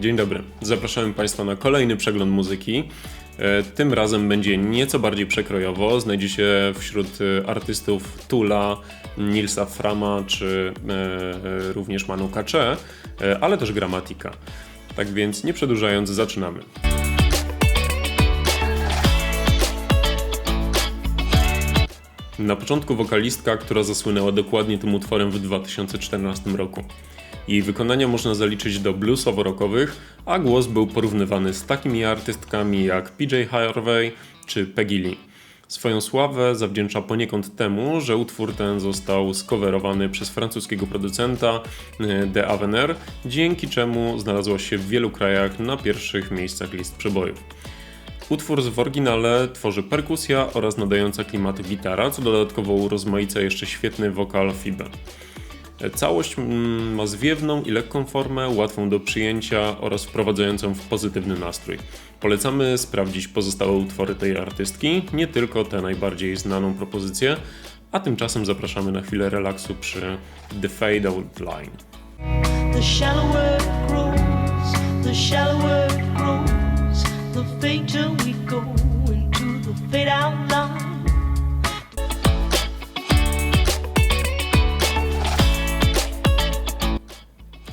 Dzień dobry. Zapraszamy Państwa na kolejny przegląd muzyki. E, Tym razem będzie nieco bardziej przekrojowo. Znajdziecie wśród e, artystów Tula, Nilsa Frama czy e, również Manu Kacze, ale też Gramatika. Tak więc nie przedłużając, zaczynamy. Na początku wokalistka, która zasłynęła dokładnie tym utworem w 2014 roku. Jej wykonania można zaliczyć do bluesowo-rockowych, a głos był porównywany z takimi artystkami jak PJ Harvey czy Peggy Lee. Swoją sławę zawdzięcza poniekąd temu, że utwór ten został skowerowany przez francuskiego producenta e, The Avenir, dzięki czemu znalazła się w wielu krajach na pierwszych miejscach list przebojów. Utwór w oryginale tworzy perkusja oraz nadająca klimaty gitara, co dodatkowo urozmaica jeszcze świetny wokal Fibe. Całość mm, ma zwiewną i lekką formę, łatwą do przyjęcia oraz wprowadzającą w pozytywny nastrój. Polecamy sprawdzić pozostałe utwory tej artystki, nie tylko tę najbardziej znaną propozycję, a tymczasem zapraszamy na chwilę relaksu przy The Fade Out Line. The shallower it grows, the shallower it grows, the fainter we go into the fade out line.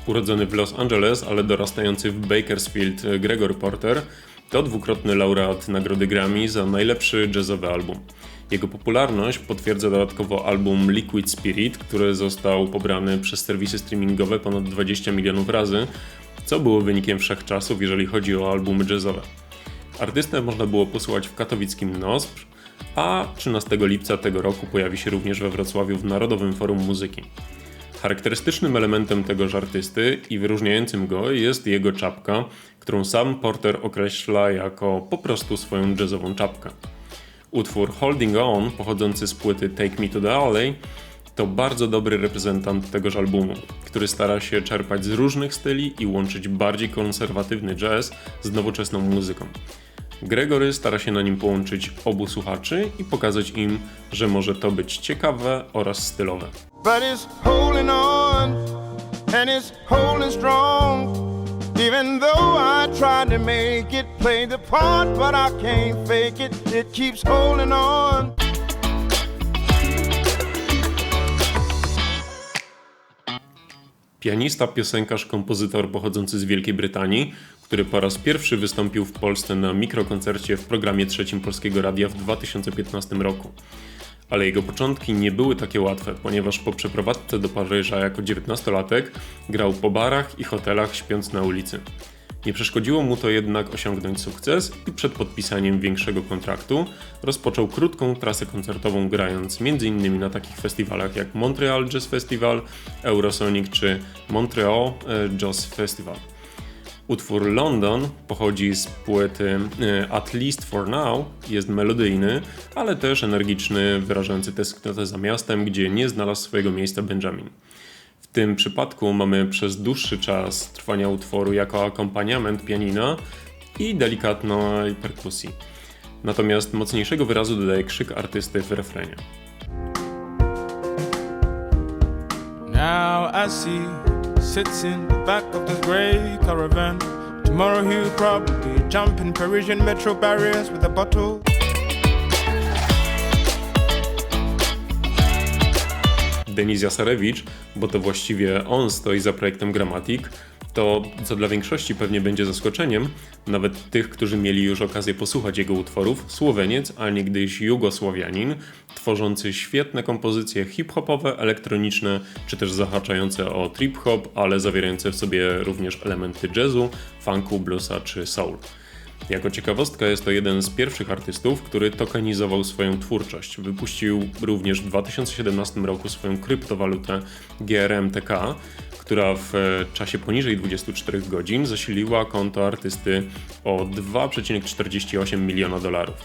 Urodzony w Los Angeles, ale dorastający w Bakersfield e, Gregor Porter to dwukrotny laureat nagrody Grammy za najlepszy jazzowy album. Jego popularność potwierdza dodatkowo album Liquid Spirit, który został pobrany przez serwisy streamingowe ponad 20 milionów razy, co było wynikiem wszechczasów, jeżeli chodzi o albumy jazzowe. Artystę można było posłuchać w katowickim NOSPR, a 13 lipca tego roku pojawi się również we Wrocławiu w Narodowym Forum Muzyki. Charakterystycznym elementem tegoż artysty i wyróżniającym go jest jego czapka, którą sam Porter określa jako po prostu swoją jazzową czapkę. Utwór Holding On, pochodzący z płyty Take Me to the Alley, to bardzo dobry reprezentant tegoż albumu, który stara się czerpać z różnych styli i łączyć bardziej konserwatywny jazz z nowoczesną muzyką. Gregory stara się na nim połączyć obu słuchaczy i pokazać im, że może to być ciekawe oraz stylowe. but it's holding on and it's holding strong. Even though I tried to make it play the part, but I can't fake it, it keeps holding on. Pianista, piosenkarz, kompozytor pochodzący z Wielkiej Brytanii, który po raz pierwszy wystąpił w Polsce na mikrokoncercie w programie trzecim Polskiego Radia w 2015 roku. Ale jego początki nie były takie łatwe, ponieważ po przeprowadzce do Paryża jako 19-latek grał po barach i hotelach śpiąc na ulicy. Nie przeszkodziło mu to jednak osiągnąć sukces i przed podpisaniem większego kontraktu rozpoczął krótką trasę koncertową grając m.in. na takich festiwalach jak Montreal Jazz Festival, Eurosonic czy Montreal e, Jazz Festival. Utwór London pochodzi z płyty e, At Least For Now, jest melodyjny, ale też energiczny, wyrażający tęsknotę za miastem, gdzie nie znalazł swojego miejsca Benjamin. W tym przypadku mamy przez dłuższy czas trwania utworu jako akompaniament pianina i delikatnej perkusji. Natomiast mocniejszego wyrazu dodaje krzyk artysty w refrenie. Now I see sits in the back of this grey caravan. Tomorrow he'll probably jump in Parisian metro barriers with a bottle. Denis Jasarewicz, bo to właściwie on stoi za projektem Grammatic, to co dla większości pewnie będzie zaskoczeniem, nawet tych, którzy mieli już okazję posłuchać jego utworów, Słoweniec, a niegdyś Jugosławianin, tworzący świetne kompozycje hip-hopowe, elektroniczne, czy też zahaczające o trip-hop, ale zawierające w sobie również elementy jazzu, funku, bluesa czy soul. Jako ciekawostka jest to jeden z pierwszych artystów, który tokenizował swoją twórczość. Wypuścił również w 2017 roku swoją kryptowalutę GRMTK, która w e, czasie poniżej 24 godzin zasiliła konto artysty o 2,48 miliona dolarów.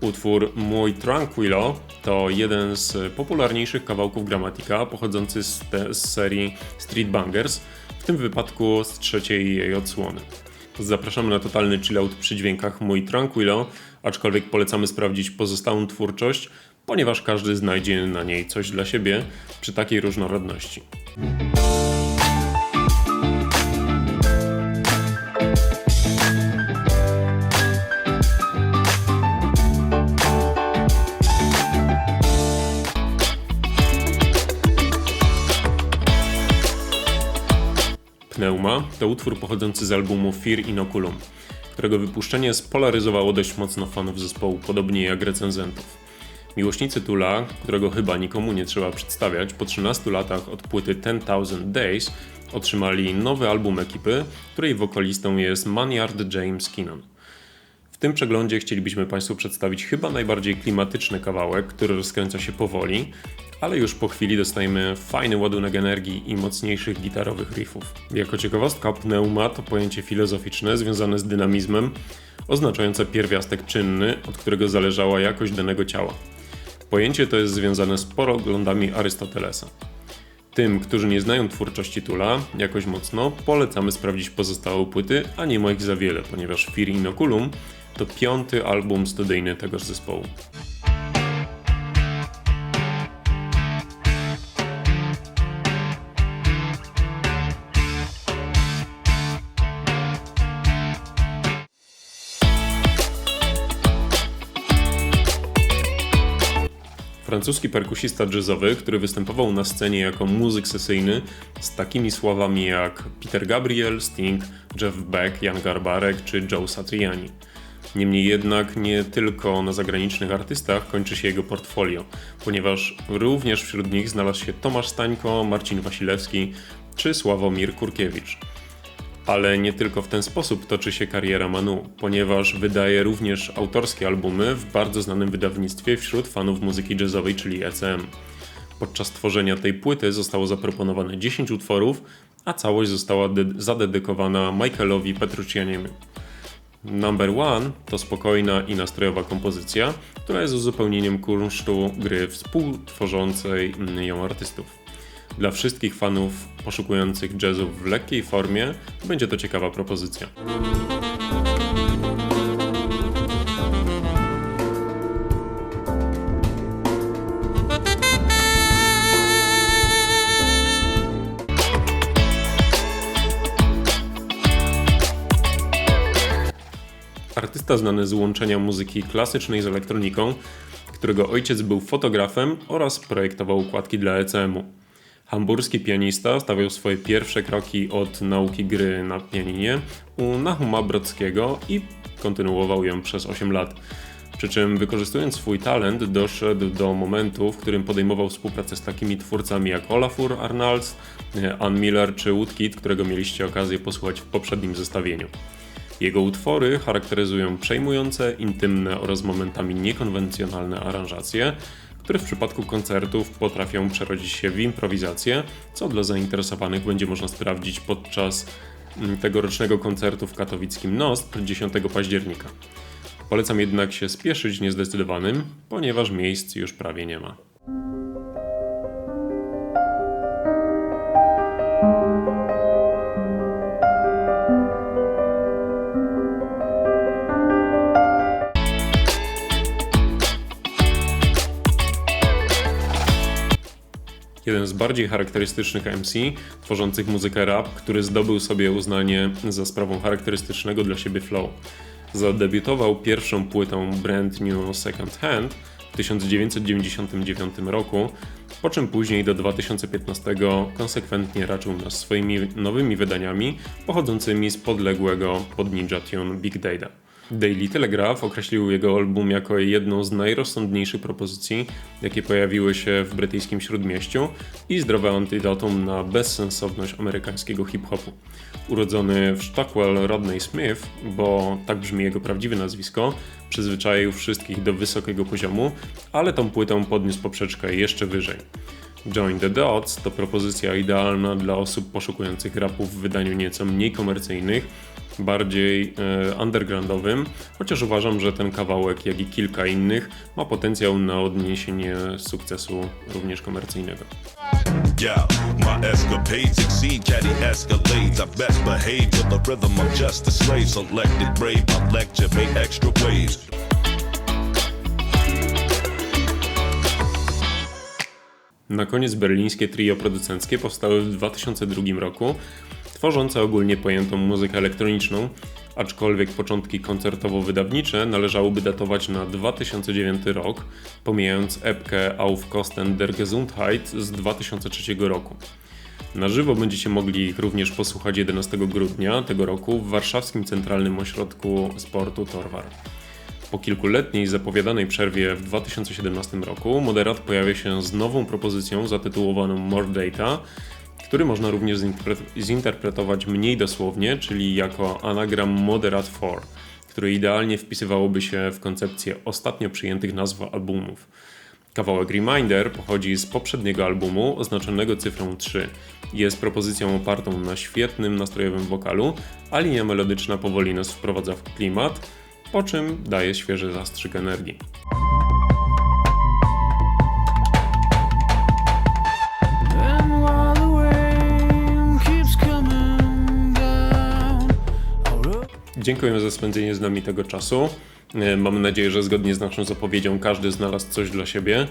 Utwór Mój Tranquilo to jeden z popularniejszych kawałków Gramatika pochodzący z, z serii Street Bangers, w tym wypadku z trzeciej jej odsłony. Zapraszamy na totalny chillout przy dźwiękach Mój Tranquilo, aczkolwiek polecamy sprawdzić pozostałą twórczość, ponieważ każdy znajdzie na niej coś dla siebie przy takiej różnorodności. Pneuma to utwór pochodzący z albumu Fear Inoculum, którego wypuszczenie spolaryzowało dość mocno fanów zespołu, podobnie jak recenzentów. Miłośnicy Tula, którego chyba nikomu nie trzeba przedstawiać, po 13 latach od płyty 10,000 Days otrzymali nowy album ekipy, której wokalistą jest Maynard James Keenan. W tym przeglądzie chcielibyśmy Państwu przedstawić chyba najbardziej klimatyczny kawałek, który rozkręca się powoli, ale już po chwili dostajemy fajny ładunek energii i mocniejszych gitarowych riffów. Jako ciekawostka, pneuma to pojęcie filozoficzne związane z dynamizmem, oznaczające pierwiastek czynny, od którego zależała jakość danego ciała. Pojęcie to jest związane z poglądami Arystotelesa. Tym, którzy nie znają twórczości Tula jakoś mocno, polecamy sprawdzić pozostałe płyty, a nie ma ich za wiele, ponieważ Fear Inoculum to piąty album studyjny tegoż zespołu. Francuski perkusista jazzowy, który występował na scenie jako muzyk sesyjny z takimi sławami jak Peter Gabriel, Sting, Jeff Beck, Jan Garbarek czy Joe Satriani. Niemniej jednak nie tylko na zagranicznych artystach kończy się jego portfolio, ponieważ również wśród nich znalazł się Tomasz Stańko, Marcin Wasilewski czy Sławomir Kurkiewicz. Ale nie tylko w ten sposób toczy się kariera Manu, ponieważ wydaje również autorskie albumy w bardzo znanym wydawnictwie wśród fanów muzyki jazzowej, czyli ECM. Podczas tworzenia tej płyty zostało zaproponowane 10 utworów, a całość została de- zadedykowana Michaelowi Petruccianiemu. Number One to spokojna i nastrojowa kompozycja, która jest uzupełnieniem kunsztu gry współtworzącej ją artystów. Dla wszystkich fanów poszukujących jazzu w lekkiej formie będzie to ciekawa propozycja. Artysta znany z łączenia muzyki klasycznej z elektroniką, którego ojciec był fotografem oraz projektował układki dla ECM-u. Hamburski pianista stawiał swoje pierwsze kroki od nauki gry na pianinie u Nahuma Brodskiego i kontynuował ją przez 8 lat. Przy czym wykorzystując swój talent doszedł do momentu, w którym podejmował współpracę z takimi twórcami jak Olafur Arnalds, Ann Miller czy Woodkid, którego mieliście okazję posłuchać w poprzednim zestawieniu. Jego utwory charakteryzują przejmujące, intymne oraz momentami niekonwencjonalne aranżacje, które w przypadku koncertów potrafią przerodzić się w improwizację, co dla zainteresowanych będzie można sprawdzić podczas mm, tegorocznego koncertu w katowickim NOST 10 października. Polecam jednak się spieszyć niezdecydowanym, ponieważ miejsc już prawie nie ma. Jeden z bardziej charakterystycznych MC, tworzących muzykę rap, który zdobył sobie uznanie za sprawą charakterystycznego dla siebie flow. Zadebiutował pierwszą płytą Brand New Second Hand w 1999 roku, po czym później do 2015 konsekwentnie raczył nas swoimi nowymi wydaniami pochodzącymi z podległego pod Ninja Tune Big Data. Daily Telegraph określił jego album jako jedną z najrozsądniejszych propozycji, jakie pojawiły się w brytyjskim śródmieściu i zdrowe antidotum na bezsensowność amerykańskiego hip-hopu. Urodzony w Stockwell Rodney Smith, bo tak brzmi jego prawdziwe nazwisko, przyzwyczaił wszystkich do wysokiego poziomu, ale tą płytą podniósł poprzeczkę jeszcze wyżej. Join the Dots to propozycja idealna dla osób poszukujących rapu w wydaniu nieco mniej komercyjnych, bardziej e, undergroundowym, chociaż uważam, że ten kawałek, jak i kilka innych, ma potencjał na odniesienie sukcesu również komercyjnego. Yeah, my escapades exceed caddy escalades. I best behave to the rhythm. I'm just a slave, selected brave. My lecture made extra waves. Na koniec berlińskie trio producenckie powstały w 2002 roku, tworzące ogólnie pojętą muzykę elektroniczną, aczkolwiek początki koncertowo-wydawnicze należałoby datować na 2009 rok, pomijając epkę Auf Kosten der Gesundheit z 2003 roku. Na żywo będziecie mogli ich również posłuchać 11 grudnia tego roku w warszawskim Centralnym Ośrodku Sportu Torwar. Po kilkuletniej zapowiadanej przerwie w 2017 roku Moderat pojawia się z nową propozycją zatytułowaną More Data, który można również zinterpre- zinterpretować mniej dosłownie, czyli jako anagram Moderat 4, który idealnie wpisywałoby się w koncepcję ostatnio przyjętych nazw albumów. Kawałek Reminder pochodzi z poprzedniego albumu oznaczonego cyfrą 3. Jest propozycją opartą na świetnym nastrojowym wokalu, a linia melodyczna powoli nas wprowadza w klimat, po czym daje świeży zastrzyk energii. Dziękujemy za spędzenie z nami tego czasu. E, Mamy nadzieję, że zgodnie z naszą zapowiedzią każdy znalazł coś dla siebie.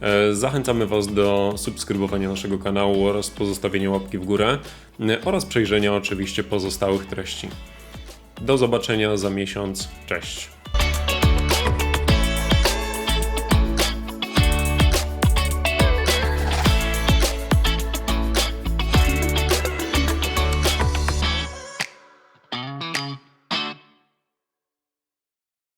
E, Zachęcamy Was do subskrybowania naszego kanału oraz pozostawienia łapki w górę e, oraz przejrzenia oczywiście pozostałych treści. Do zobaczenia za miesiąc. Cześć.